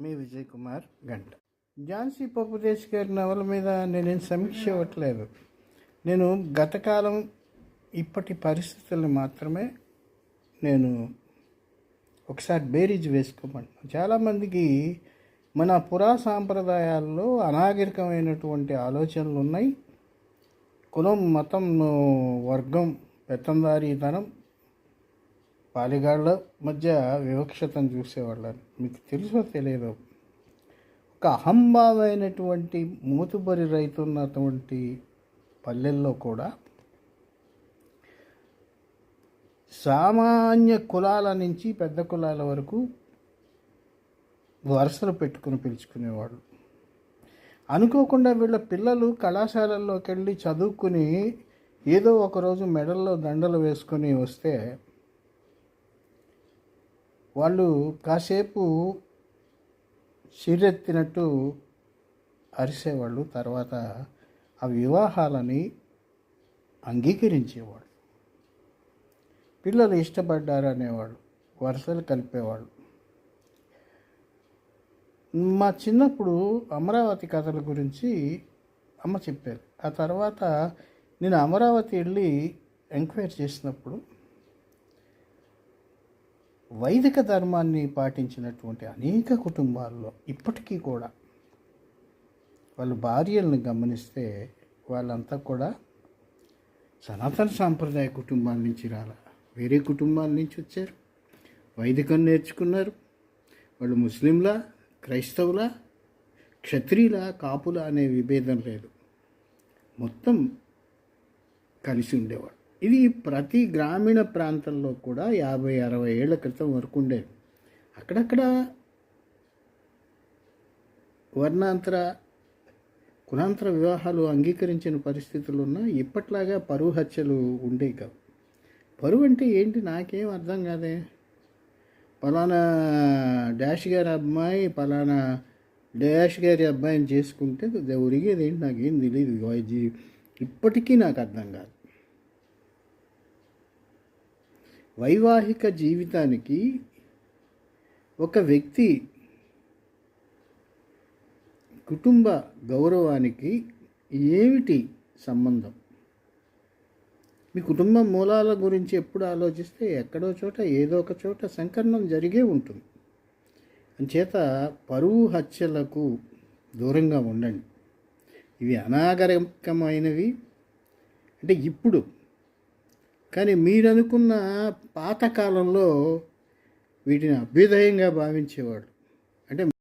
మీ విజయ్ కుమార్ గంట. ఝాన్సీ పప్పుదేశ్ గారి నవల మీద నేనేం సమీక్ష ఇవ్వట్లేదు. నేను గతకాలం ఇప్పటి పరిస్థితులను మాత్రమే నేను ఒకసారి బేరీజ్ వేసుకోమంటున్నాను చాలామందికి మన పురా సాంప్రదాయాల్లో అనాగరికమైనటువంటి ఆలోచనలు ఉన్నాయి. కులం మతం వర్గం పెత్తందారీతనం పాలిగాళ్ళ మధ్య వివక్షతను చూసేవాళ్ళని. మీకు తెలుసో తెలియదు ఒక అహంభావైనటువంటి మూతుబరి రైతున్నటువంటి పల్లెల్లో కూడా సామాన్య కులాల నుంచి పెద్ద కులాల వరకు వరుసలు పెట్టుకుని పిలుచుకునేవాళ్ళు. అనుకోకుండా వీళ్ళ పిల్లలు కళాశాలల్లోకి వెళ్ళి చదువుకుని ఏదో ఒకరోజు మెడల్లో దండలు వేసుకొని వస్తే వాళ్ళు కాసేపు చిరెత్తినట్టు అరిసేవాళ్ళు తర్వాత ఆ వివాహాలని అంగీకరించేవాళ్ళు. పిల్లలు ఇష్టపడ్డారు అనేవాళ్ళు వరుసలు కలిపేవాళ్ళు. మా చిన్నప్పుడు అమరావతి కథల గురించి అమ్మ చెప్పారు ఆ తర్వాత నేను అమరావతి వెళ్ళి ఎంక్వైరీ చేసినప్పుడు వైదిక ధర్మాన్ని పాటించినటువంటి అనేక కుటుంబాల్లో ఇప్పటికీ కూడా వాళ్ళ భార్యలను గమనిస్తే వాళ్ళంతా కూడా సనాతన సాంప్రదాయ కుటుంబాల నుంచి రాల. వేరే కుటుంబాల నుంచి వచ్చారు. వైదికం నేర్చుకున్నారు. వాళ్ళు ముస్లింలా క్రైస్తవుల క్షత్రియుల కాపుల అనే విభేదం లేదు. మొత్తం కలిసి ఉండేవాడు ఇది ప్రతి గ్రామీణ ప్రాంతంలో కూడా యాభై అరవై ఏళ్ళ క్రితం వరకు ఉండేది. అక్కడక్కడ వర్ణాంతర కులాంతర వివాహాలు అంగీకరించిన పరిస్థితులు ఉన్నా ఇప్పట్లాగా పరువు హత్యలు ఉండేవి కావు. పరువు అంటే ఏంటి? నాకేం అర్థం కాదే. పలానా డాష్ గారి అమ్మాయి పలానా డాష్ గారి అబ్బాయిని చేసుకుంటే ఉరిగేది ఏంటి? నాకేం తెలియదు ఇప్పటికీ నాకు అర్థం కాదు. వైవాహిక జీవితానికి ఒక వ్యక్తి కుటుంబ గౌరవానికి ఏమిటి సంబంధం? మీ కుటుంబ మూలాల గురించి ఎప్పుడు ఆలోచిస్తే ఎక్కడో చోట ఏదో ఒక చోట సంకలనం జరిగే ఉంటుంది. అంచేత పరువు హత్యలకు దూరంగా ఉండండి. ఇవి అనాగరికమైనవి. అంటే ఇప్పుడు కానీ మీరు అనుకున్న పాతకాలంలో వీటిని అభ్యుదయంగా భావించేవాడు అంటే